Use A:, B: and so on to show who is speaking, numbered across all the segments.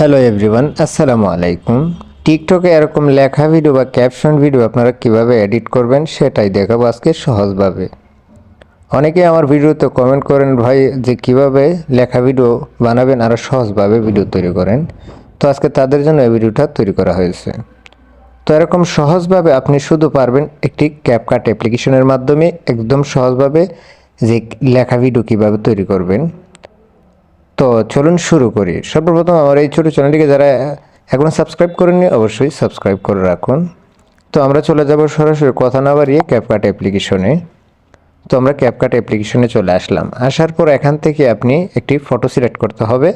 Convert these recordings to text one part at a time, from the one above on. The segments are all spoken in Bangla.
A: হ্যালো এভরিওয়ান আসসালামু আলাইকুম টিকটকে এরকম লেখা ভিডিও বা ক্যাপশন ভিডিও আপনারা কীভাবে এডিট করবেন সেটাই দেখাবো আজকে সহজভাবে। অনেকে আমার ভিডিওতে কমেন্ট করেন, ভাই, যে কীভাবে লেখা ভিডিও বানাবেন আরও সহজভাবে ভিডিও তৈরি করেন? তো আজকে তাদের জন্য এই ভিডিওটা তৈরি করা হয়েছে। তো এরকম সহজভাবে আপনি শুধু পারবেন একটি ক্যাপকাট অ্যাপ্লিকেশনের মাধ্যমে একদম সহজভাবে যে লেখা ভিডিও কীভাবে তৈরি করবেন। তো চলুন শুরু করি। সর্বপ্রথম আমার এই ছোটো চ্যানেলটিকে যারা এখনও সাবস্ক্রাইব করেননি, অবশ্যই সাবস্ক্রাইব করে রাখুন। তো আমরা চলে যাব সরাসরি কথা না বাড়িয়ে ক্যাপকাট অ্যাপ্লিকেশনে তো আমরা ক্যাপকাট অ্যাপ্লিকেশনে চলে আসলাম। আসার পর এখান থেকে আপনি একটি ফটো সিলেক্ট করতে হবে,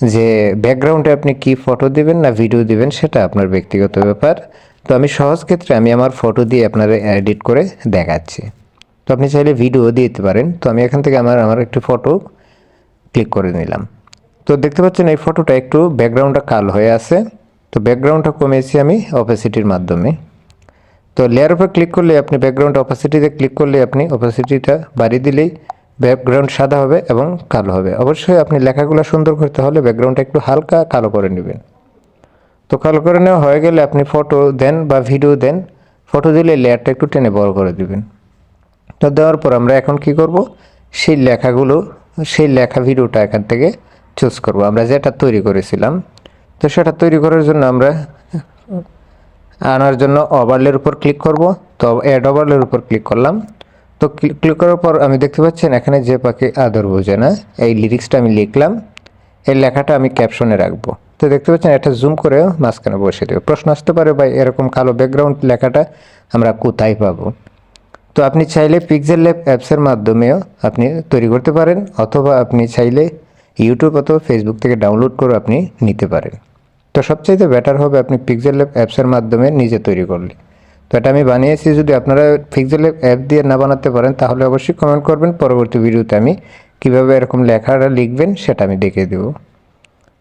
A: যে ব্যাকগ্রাউন্ডে আপনি কি ফটো দিবেন না ভিডিও দিবেন সেটা আপনার ব্যক্তিগত ব্যাপার। তো আমি সহজ ক্ষেত্রে আমি আমার ফটো দিয়ে আপনার এডিট করে দেখাচ্ছি। তো আপনি চাইলে ভিডিও দিতে পারেন। তো আমি এখান থেকে আমার আমার একটি ফটো ক্লিক করে নিলাম। তো দেখতে পাচ্ছেন এই ফটোটা একটু ব্যাকগ্রাউন্ডটা কালো হয়ে আছে। তো ব্যাকগ্রাউন্ডটা কমিয়েছি আমি অপাসিটির মাধ্যমে। তো লেয়ার উপর ক্লিক করলে আপনি ব্যাকগ্রাউন্ড অপাসিটিতে ক্লিক করলে আপনি অপাসিটিটা বাড়িয়ে দিলেই ব্যাকগ্রাউন্ড সাদা হবে এবং কালো হবে। অবশ্যই আপনি লেখাগুলো সুন্দর করতে হলে ব্যাকগ্রাউন্ডটা একটু হালকা কালো করে নেবেন। তো কালো করে নেওয়া হয়ে গেলে আপনি ফটো দেন বা ভিডিও দেন। ফটো দিলে লেয়ারটা একটু টেনে বড় করে দিবেন। তো দেওয়ার পর আমরা এখন কি করব? সেই লেখাগুলো সেই লেখা ভিডিওটা এখান থেকে চুজ করব। আমরা যেটা তৈরি করেছিলাম, তো সেটা তৈরি করার জন্য আমরা আনার জন্য ওভারলের উপর ক্লিক করব। তো অ্যাড ওভারলের উপর ক্লিক করলাম। তো ক্লিক করার পর আমি দেখতে পাচ্ছেন এখানে যে পাখি আদর বোঝে না, এই লিরিক্সটা আমি লিখলাম। এই লেখাটা আমি ক্যাপশনে রাখব। তো দেখতে পাচ্ছেন এটা জুম করে মাঝখানে বসে দেবো। প্রশ্ন আসতে পারে, ভাই, এরকম কালো ব্যাকগ্রাউন্ড লেখাটা আমরা কোথায় পাবো? তো আপনি চাইলে পিক্সেল ল্যাব অ্যাপসের মাধ্যমেও আপনি তৈরি করতে পারেন, অথবা আপনি চাইলে ইউটিউব অথবা ফেসবুক থেকে ডাউনলোড করে আপনি নিতে পারেন। তো সবচাইতে বেটার হবে আপনি পিক্সেল ল্যাব অ্যাপসের মাধ্যমে নিজে তৈরি করলে। তো এটা আমি বানিয়েছি, যদি আপনারা পিক্সেল অ্যাপ দিয়ে না বানাতে পারেন, তাহলে অবশ্যই কমেন্ট করবেন। পরবর্তী ভিডিওতে আমি কীভাবে এরকম লেখাটা লিখবেন, সেটা আমি দেখে দেবো।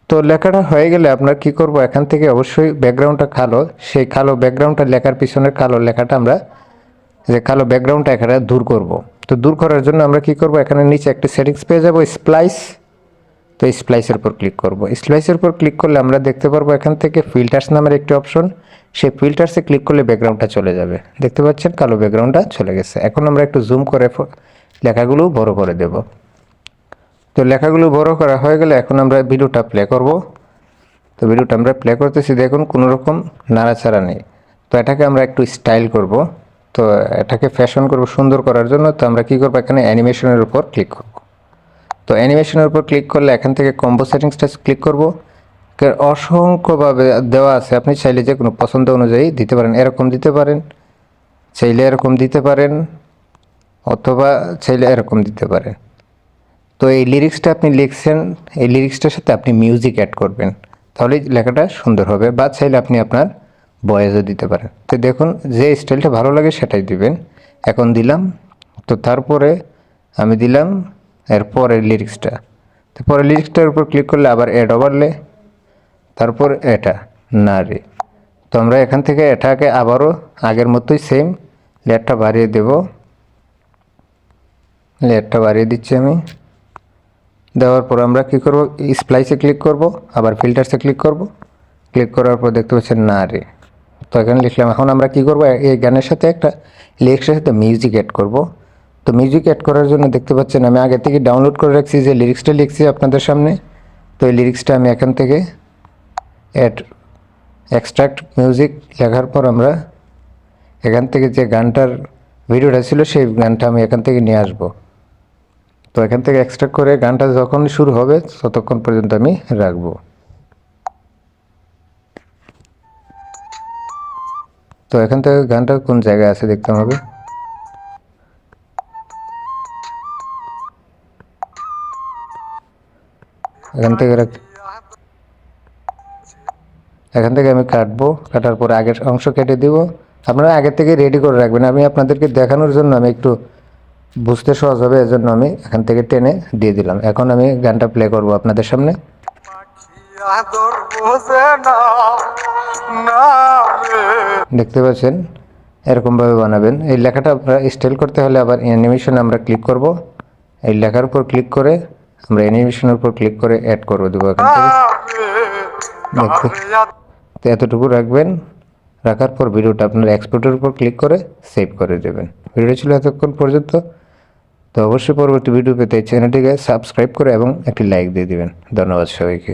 A: তো লেখাটা হয়ে গেলে আপনার কি করব? এখান থেকে অবশ্যই ব্যাকগ্রাউন্ডটা কালো, সেই কালো ব্যাকগ্রাউন্ডটা লেখার পিছনের কালো লেখাটা আমরা যে কালো ব্যাকগ্রাউন্ডটা এখানে দূর করব। তো দূর করার জন্য আমরা কি করব? এখানে নিচে একটা সেটিংস পেয়ে যাব স্প্লাইস তো স্প্লাইসের উপর ক্লিক করব। স্প্লাইসের উপর ক্লিক করলে আমরা দেখতে পারব এখান থেকে ফিল্টার্স নামের একটি অপশন সেই ফিল্টার্সে ক্লিক করলে ব্যাকগ্রাউন্ডটা চলে যাবে। দেখতে পাচ্ছেন? কালো ব্যাকগ্রাউন্ডটা চলে গেছে। এখন আমরা একটু জুম করে লেখাগুলো বড় করে দেব। তো লেখাগুলো বড় করা হয়ে গেলে এখন আমরা ভিডিওটা প্লে করব। তো ভিডিওটা আমরা প্লে করতেছি। দেখুন কোনো রকম নাড়াচাড়া নেই। তো এটাকে আমরা একটু স্টাইল করব। তো এটাকে ফ্যাশন করব সুন্দর করার জন্য, তো আমরা কি করব? এখানে অ্যানিমেশনের উপর ক্লিক করব। তো অ্যানিমেশনের উপর ক্লিক করলে এখান থেকে কম্বো সেটিংসটা ক্লিক করব। অসংখ্যভাবে দেওয়া আছে, আপনি চাইলে যে কোনো পছন্দ অনুযায়ী দিতে পারেন, এরকম দিতে পারেন। চাইলে এরকম দিতে পারেন, অথবা চাইলে এরকম দিতে পারেন। তো এই লিরিক্সটা আপনি লিখছেন, এই লিরিক্সটার সাথে আপনি মিউজিক অ্যাড করবেন। তাহলে লেখাটা সুন্দর হবে, বা চাইলে আপনি আপনার বয়েজও দিতে পারেন তো দেখুন, যে স্টাইলটা ভালো লাগে সেটাই দিবেন। এখন দিলাম, তো তারপরে আমি দিলাম এর পরের লিরিক্সটা তো পরের লিরিক্সটার উপর ক্লিক করলে আবার অ্যাড ওভারলে তারপর এটা না রে তো আমরা এখান থেকে এটাকে আবারও আগের মতোই সেম লেয়ারটা বাড়িয়ে দেব। লেয়ারটা বাড়িয়ে দিচ্ছি আমি। দেওয়ার পর আমরা কী করব? স্প্লাইসে ক্লিক করব, আবার ফিল্টারসে ক্লিক করব। ক্লিক করার পর দেখতে পাচ্ছেন না রে তো এখানে লিখলাম, এখন আমরা কী করব? এই গানের সাথে একটা লিরিক্সের সাথে মিউজিক অ্যাড করব। তো মিউজিক অ্যাড করার জন্য দেখতে পাচ্ছেন, আমি আগে থেকে ডাউনলোড করে রাখছি যে লিরিক্সটা লিখছি আপনাদের সামনে। তো এই লিরিক্সটা আমি এখান থেকে অ্যাড এক্সট্রাক্ট মিউজিক লেখার পর আমরা এখান থেকে যে গানটার ভিডিওটা ছিল, সেই গানটা আমি এখান থেকে নিয়ে আসব। তো এখান থেকে এক্সট্রাক্ট করে গানটা যখন শুরু হবে, ততক্ষণ পর্যন্ত আমি রাখব। তো এখান থেকে গানটা কোন জায়গায় আছে দেখতে হবে? এখান থেকে এখান থেকে আমি কাটবো, কাটার পরে আগের অংশ কেটে দিব। আপনারা আগে থেকে রেডি করে রাখবেন। আমি আপনাদেরকে দেখানোর জন্য আমি একটু বুঝতে সহজ হবে, এজন্য আমি এখান থেকে টেনে দিয়ে দিলাম। এখন আমি গানটা প্লে করব আপনাদের সামনে।
B: না
A: দেখতে পাচ্ছেন? এরকমভাবে বানাবেন। এই লেখাটা আপনারা স্টাইল করতে হলে আবার অ্যানিমেশন আমরা ক্লিক করব। এই লেখার উপর ক্লিক করে আমরা অ্যানিমেশনের উপর ক্লিক করে অ্যাড করব দেবো তো এতটুকু রাখবেন। রাখার পর ভিডিওটা আপনার এক্সপোর্টের উপর ক্লিক করে সেভ করে দেবেন। ভিডিও ছিল এতক্ষণ পর্যন্ত। তো অবশ্যই পরবর্তী ভিডিও পেতে চ্যানেলটিকে সাবস্ক্রাইব করে এবং একটি লাইক দিয়ে দেবেন। ধন্যবাদ সবাইকে।